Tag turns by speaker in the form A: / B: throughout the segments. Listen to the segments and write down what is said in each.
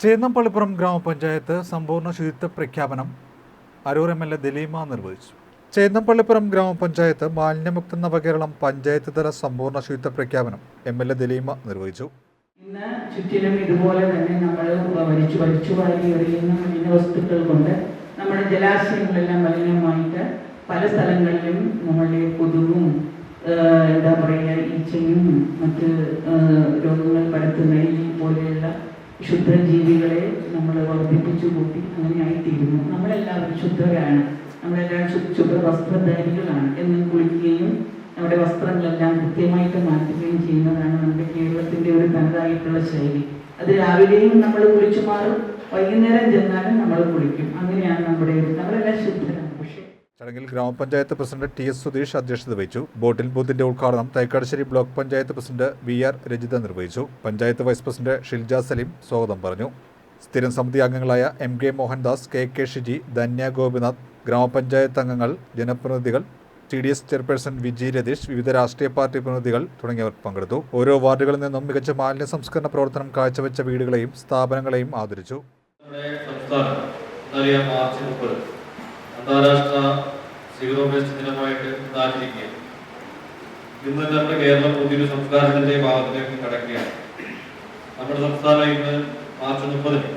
A: ചേന്നപ്പള്ളിപ്പുറം ഗ്രാമപഞ്ചായത്ത് സമ്പൂർണ ശുചിത്വ പ്രഖ്യാപനം Aroor M L A Daleema നിർവഹിച്ചു. ചേന്നപ്പള്ളിപ്പുറം ഗ്രാമപഞ്ചായത്ത് മാലിന്യമുക്ത നവകേരളം പഞ്ചായത്ത് തല സമ്പൂർണ ശുചിത്വ പ്രഖ്യാപനം എം എൽ എ ദലീമ നിർവഹിച്ചു.
B: ഇന്ന് ചുറ്റിലും ഇതുപോലെ തന്നെ നമ്മൾ വലിച്ചു വലിച്ചു വാരി എറിയുന്ന മലിന വസ്തുക്കൾ കൊണ്ട് നമ്മുടെ ജലാശയങ്ങളെല്ലാം മലിനമായിട്ട് പല സ്ഥലങ്ങളിലും നമ്മളുടെ കൊതുകും എന്താ പറയുക ഈച്ചയും മറ്റ് രോഗങ്ങൾ പരത്തുന്ന ഈ പോലെയുള്ള ക്ഷുദ്രജീവികളെ നമ്മൾ വർദ്ധിപ്പിച്ചു കൂട്ടി അങ്ങനെയായിത്തീരുന്നു. നമ്മളെല്ലാവരും ശുദ്ധരാണ് നമ്മളെല്ലാവരും ശുദ്ധ വസ്ത്രധാരികളാണ് എന്നും കുളിക്കുകയും നമ്മുടെ വസ്ത്രങ്ങളെല്ലാം കൃത്യമായിട്ട് മാറ്റുകയും ചെയ്യുന്നതാണ് നമ്മുടെ കേരളത്തിന്റെ ഒരു തനതായിട്ടുള്ള ശൈലി. അത് രാവിലെയും നമ്മൾ കുളിച്ചു മാറും വൈകുന്നേരം ചെന്നാലും നമ്മൾ കുളിക്കും അങ്ങനെയാണ് നമ്മുടെ ഒരു നമ്മളെല്ലാം ശുദ്ധരാണ് പക്ഷേ
A: ചടങ്ങിൽ ഗ്രാമപഞ്ചായത്ത് പ്രസിഡന്റ് ടി എസ് സുധീഷ് അധ്യക്ഷത വഹിച്ചു. ബോട്ടിൽ ബൂത്തിന്റെ ഉദ്ഘാടനം Thaikkattussery block panchayat president V R Rajitha നിർവഹിച്ചു. പഞ്ചായത്ത് വൈസ് പ്രസിഡന്റ് ഷിൽജ സലീം സ്വാഗതം പറഞ്ഞു. സ്ഥിരം സമിതി അംഗങ്ങളായ M K Mohandas K K Shiji Dhanya Gopinath ഗ്രാമപഞ്ചായത്ത് അംഗങ്ങൾ ജനപ്രതിനിധികൾ T D S chairperson Viji Ratheesh വിവിധ രാഷ്ട്രീയ പാർട്ടി പ്രതിനിധികൾ തുടങ്ങിയവർ പങ്കെടുത്തു. ഓരോ വാർഡുകളിൽ നിന്നും മികച്ച മാലിന്യ സംസ്കരണ പ്രവർത്തനം കാഴ്ചവെച്ച വീടുകളെയും സ്ഥാപനങ്ങളെയും ആദരിച്ചു.
C: അന്താരാഷ്ട്ര വേസ്റ്റ് ദിനമായിട്ട് ഇന്ന് ആചരിക്കുകയാണ് ഇന്ന് നമ്മുടെ കേരളം പുതിയൊരു സംസ്കാരത്തിന്റെ ഭാഗത്തിലേക്ക് കടക്കുകയാണ്. നമ്മുടെ സംസ്ഥാനം ഇന്ന് മാർച്ച് മുപ്പതിന്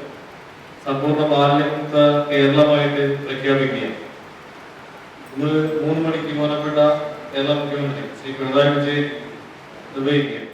C: സമ്പൂർണ മാലിന്യമുക്ത കേരളമായിട്ട് പ്രഖ്യാപിക്കുകയാണ്. ഇന്ന് മൂന്ന് മണിക്ക് മോനപ്പെട്ട കേരള മുഖ്യമന്ത്രി ശ്രീ പിണറായി വിജയൻ നിർവഹിക്കുകയാണ്.